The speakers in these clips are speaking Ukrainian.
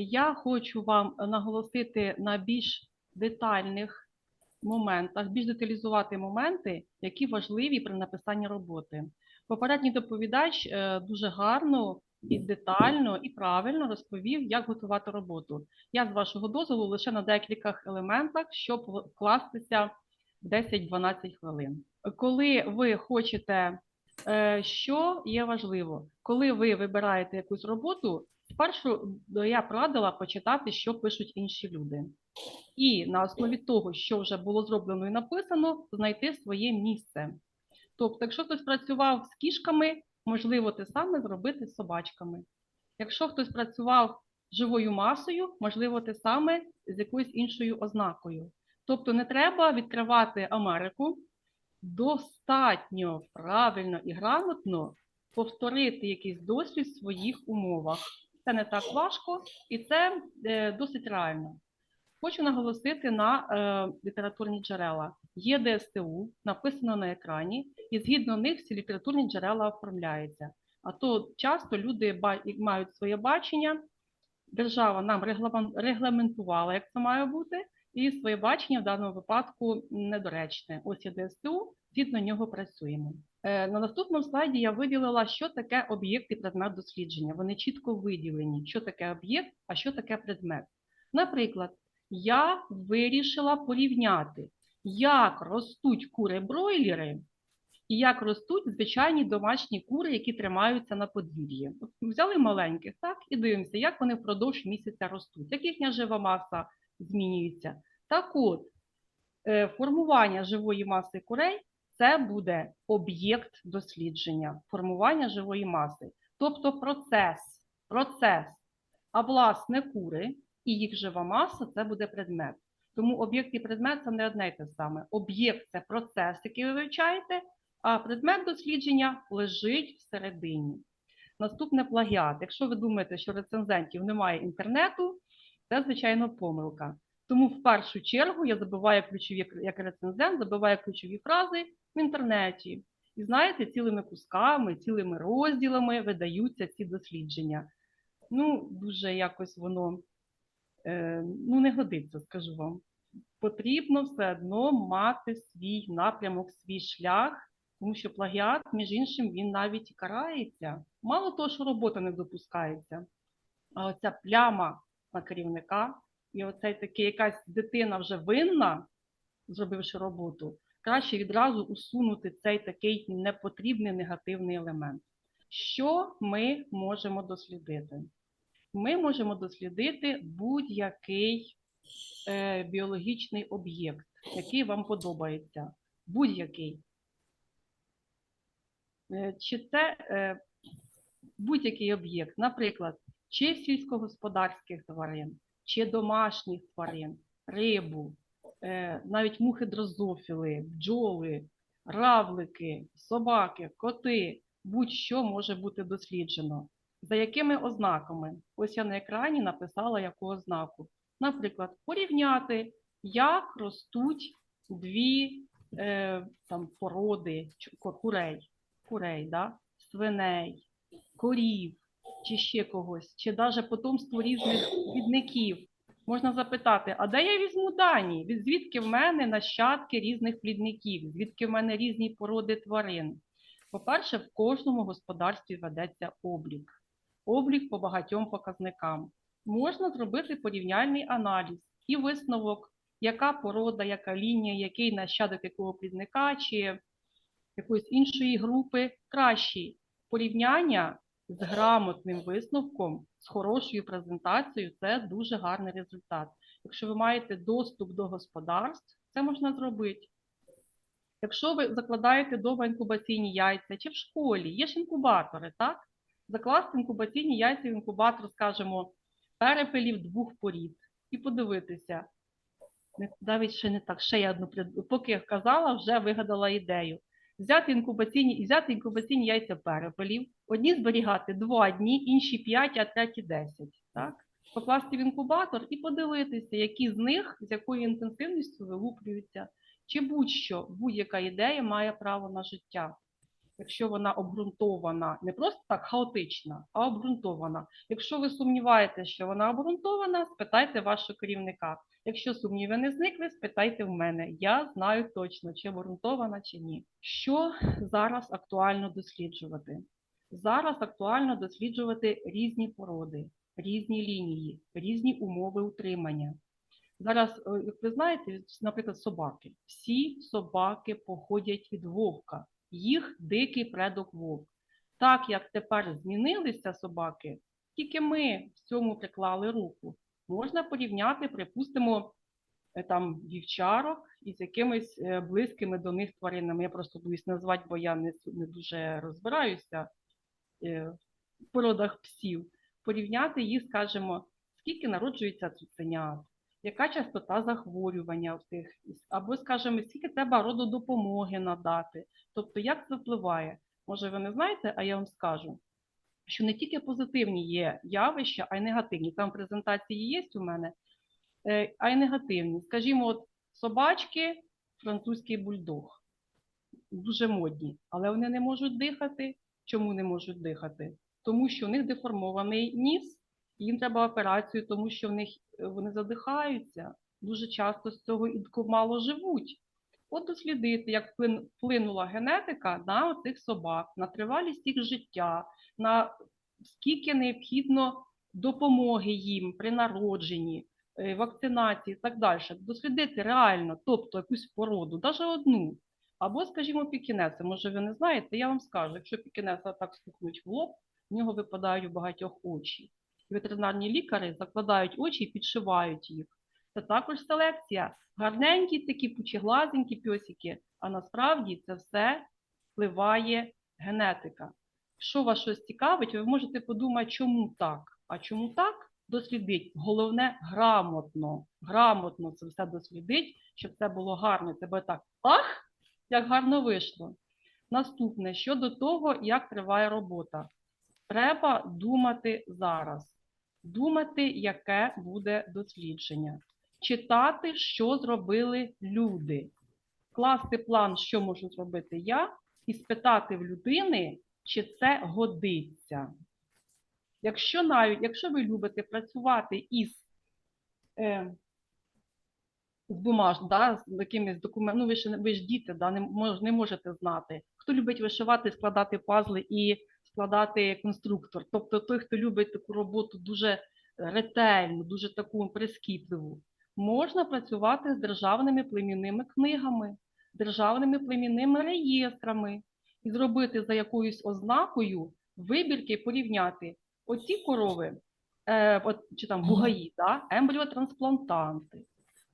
Я хочу вам наголосити на більш детальних моментах, більш деталізувати моменти, які важливі при написанні роботи. Попередній доповідач е, дуже гарно і детально і правильно розповів, як готувати роботу. Я з вашого дозволу лише на декількох елементах, щоб вкластися в 10-12 хвилин. Коли ви хочете, е, що є важливо, коли ви вибираєте якусь роботу, спершу е, я б радила почитати, що пишуть інші люди. І на основі того, що вже було зроблено і написано, знайти своє місце. Тобто, якщо хтось працював з кішками, можливо, те саме зробити з собачками. Якщо хтось працював живою масою, можливо, те саме з якоюсь іншою ознакою. Тобто не треба відкривати Америку, достатньо правильно і грамотно повторити якийсь досвід в своїх умовах. Це не так важко і це е, досить реально. Хочу наголосити на е, літературні джерела. Є ДСТУ, написано на екрані, і згідно них всі літературні джерела оформляються. А то часто люди мають своє бачення, держава нам регламентувала, як це має бути, і своє бачення в даному випадку недоречне. Ось є ДСТУ, згідно нього працюємо. Е, На наступному слайді я виділила, що таке об'єкт і предмет дослідження. Вони чітко виділені, що таке об'єкт, а що таке предмет. Наприклад, я вирішила порівняти, як ростуть кури-бройлери і як ростуть звичайні домашні кури, які тримаються на подвір'ї. Взяли маленьких, так, і дивимося, як вони впродовж місяця ростуть, як їхня жива маса змінюється. Так от, е, формування живої маси курей це буде об'єкт дослідження, формування живої маси, тобто процес, процес, а власне кури і їх жива маса це буде предмет. Тому об'єкт і предмет це не одне й те саме. Об'єкт це процес, який ви вивчаєте, а предмет дослідження лежить всередині. Наступне плагіат. Якщо ви думаєте, що рецензентів немає інтернету, це звичайно помилка. Тому в першу чергу я забиваю ключові як рецензент, забиваю ключові фрази в інтернеті. І знаєте, цілими кусками, цілими розділами видаються ці дослідження. Ну, дуже якось воно е, ну, не годиться, скажу вам. Потрібно все одно мати свій напрямок, свій шлях, тому що плагіат, між іншим, він навіть карається. Мало того, що робота не допускається, а оця пляма на керівника, і оцей такий якась дитина вже винна, зробивши роботу, краще відразу усунути цей такий непотрібний негативний елемент. Що ми можемо дослідити? Ми можемо дослідити будь-який е, біологічний об'єкт, який вам подобається. Будь-який. Е, чи це е, будь-який об'єкт, наприклад, чи сільськогосподарських тварин, чи домашніх тварин, рибу, е, навіть мухи дрозофіли, бджоли, равлики, собаки, коти, будь-що може бути досліджено. За якими ознаками? Ось я на екрані написала яку ознаку. Наприклад, порівняти, як ростуть дві е, там, породи курей, курей, да? свиней, корів, чи ще когось, чи навіть потомство різних плідників. Можна запитати, а де я візьму дані? Від звідки в мене нащадки різних плідників, звідки в мене різні породи тварин? По-перше, в кожному господарстві ведеться облік. Облік по багатьом показникам. Можна зробити порівняльний аналіз і висновок, яка порода, яка лінія, який нащадок якого плідника чи якоїсь іншої групи кращий. Порівняння з грамотним висновком, з хорошою презентацією це дуже гарний результат. Якщо ви маєте доступ до господарств, це можна зробити. Якщо ви закладаєте вдома інкубаційні яйця чи в школі, є ж інкубатори, так? Закласти інкубаційні яйця в інкубатор, скажімо, перепелів двох порід і подивитися. Навіть ще не так, ще я одну поки я казала, вже вигадала ідею. Взяти інкубаційні і взяти інкубаційні яйця перепелів, одні зберігати два дні, інші 5, а треті 10. Так? Покласти в інкубатор і подивитися, які з них з якою інтенсивністю вилуплюються, чи будь-що, будь-яка ідея має право на життя. Якщо вона обґрунтована, не просто так хаотична, а обґрунтована. Якщо ви сумніваєтеся, що вона обґрунтована, спитайте вашого керівника. Якщо сумніви не зникли, спитайте в мене. Я знаю точно, чи обґрунтована, чи ні. Що зараз актуально досліджувати? Зараз актуально досліджувати різні породи, різні лінії, різні умови утримання. Зараз, е, як ви знаєте, наприклад, собаки. Всі собаки походять від вовка, їх дикий предок вовк. Так як тепер змінилися собаки, тільки ми в цьому приклали руку. Можна порівняти, припустимо, е, там вівчарок із якимись е, близькими до них тваринами. Я просто боюсь назвати, бо я не, не дуже розбираюся е, в породах псів. Порівняти їх, скажімо, скільки народжується цуценят, яка частота захворювання в тих, або, скажімо, скільки треба рододопомоги надати. Тобто, як це впливає? Може, ви не знаєте, а я вам скажу, що не тільки позитивні є явища, а й негативні. Там презентації є у мене, е, а й негативні. Скажімо, от собачки, французький бульдог. Дуже модні, але вони не можуть дихати. Чому не можуть дихати? Тому що у них деформований ніс, їм треба операцію, тому що в них е, вони задихаються. Дуже часто з цього і мало живуть. От дослідити, як вплинула генетика на цих собак, на тривалість їх життя, на скільки необхідно допомоги їм при народженні, е, вакцинації і так далі. Дослідити реально, тобто якусь породу, навіть одну. Або, скажімо, пікінеса. Може, ви не знаєте, я вам скажу, якщо пікінеса так стукнуть в лоб, в нього випадають у багатьох очі. Ветеринарні лікарі закладають очі і підшивають їх. Це також селекція. Гарненькі такі пучеглазенькі пьосики, а насправді це все впливає генетика. Якщо вас щось цікавить, ви можете подумати, чому так. А чому так? Дослідить. Головне грамотно. Грамотно це все дослідить, щоб це було гарно. Це буде так. Ах, як гарно вийшло. Наступне щодо того, як триває робота. Треба думати зараз. Думати, яке буде дослідження. Читати, що зробили люди. Класти план, що можу зробити я, і спитати в людини, чи це годиться. Якщо навіть, якщо ви любите працювати із, е, з бумаж, да, з якимись документами, ну ви ж, ви ж діти, да, не, мож, не можете знати. Хто любить вишивати, складати пазли і складати конструктор. Тобто той, хто любить таку роботу дуже ретельну, дуже таку прискіпливу, можна працювати з державними племінними книгами, державними племінними реєстрами і зробити за якоюсь ознакою вибірки порівняти. Оці корови, е, от, чи там бугаї, да, ембріотрансплантанти.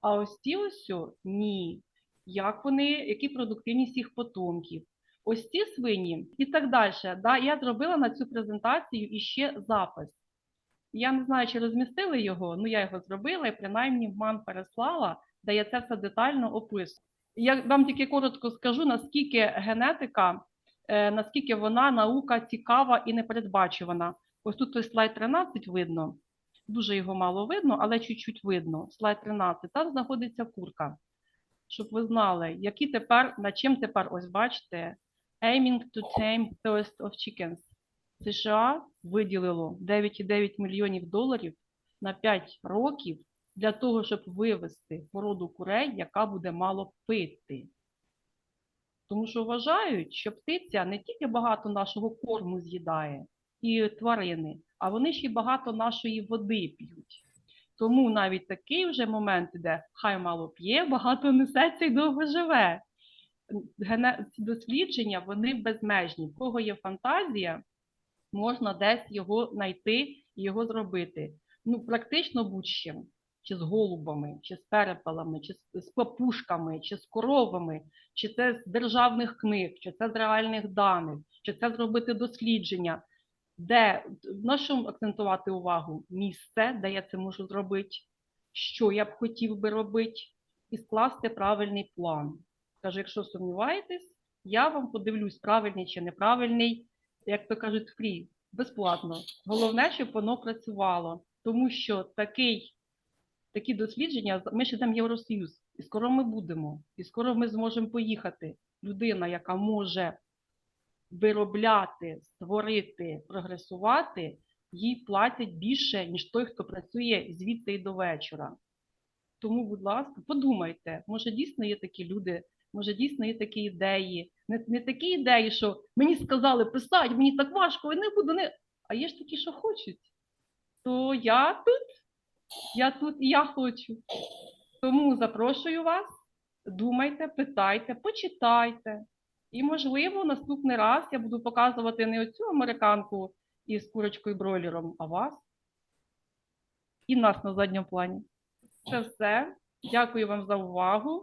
А ось ці ось ні. Як вони, які продуктивність їх потомків, ось ці свині і так далі. Да, я зробила на цю презентацію іще запис. Я не знаю, чи розмістили його, ну я його зробила і принаймні в МАН переслала, де я це все детально описую. Я вам тільки коротко скажу, наскільки генетика, е, наскільки вона наука цікава і непередбачувана. Ось тут ось слайд 13 видно, дуже його мало видно, але чуть-чуть видно. Слайд 13, там знаходиться курка. Щоб ви знали, які тепер, над чим тепер, ось бачите, aiming to tame thirst of chickens. США виділило 9,9 мільйонів доларів на 5 років для того, щоб вивести породу курей, яка буде мало пити. Тому що вважають, що птиця не тільки багато нашого корму з'їдає і тварини, а вони ще й багато нашої води п'ють. Тому навіть такий вже момент іде, хай мало п'є, багато несеться і довго живе. Дослідження вони безмежні. В кого є фантазія, можна десь його знайти і його зробити. Ну, практично будь-чим. Чи з голубами, чи з перепелами, чи з папушками, чи з коровами, чи це з державних книг, чи це з реальних даних, чи це зробити дослідження, де на що акцентувати увагу? Місце, де я це можу зробити, що я б хотів би робити, і скласти правильний план. Каже, якщо сумніваєтесь, я вам подивлюсь, правильний чи неправильний, як то кажуть, фрі, безплатно. Головне, щоб воно працювало, тому що такий, такі дослідження, ми ще в Євросоюз, і скоро ми будемо, і скоро ми зможемо поїхати. Людина, яка може виробляти, створити, прогресувати, їй платять більше, ніж той, хто працює звідти і до вечора. Тому, будь ласка, подумайте, може дійсно є такі люди, може дійсно є такі ідеї. Не, не такі ідеї, що мені сказали писати, мені так важко, я не буду не. А є ж такі, що хочуть. То я тут, я тут і я хочу. Тому запрошую вас, думайте, питайте, почитайте. І, можливо, наступний раз я буду показувати не оцю американку із курочкою бройлером, а вас. І нас на задньому плані. Це все. Дякую вам за увагу.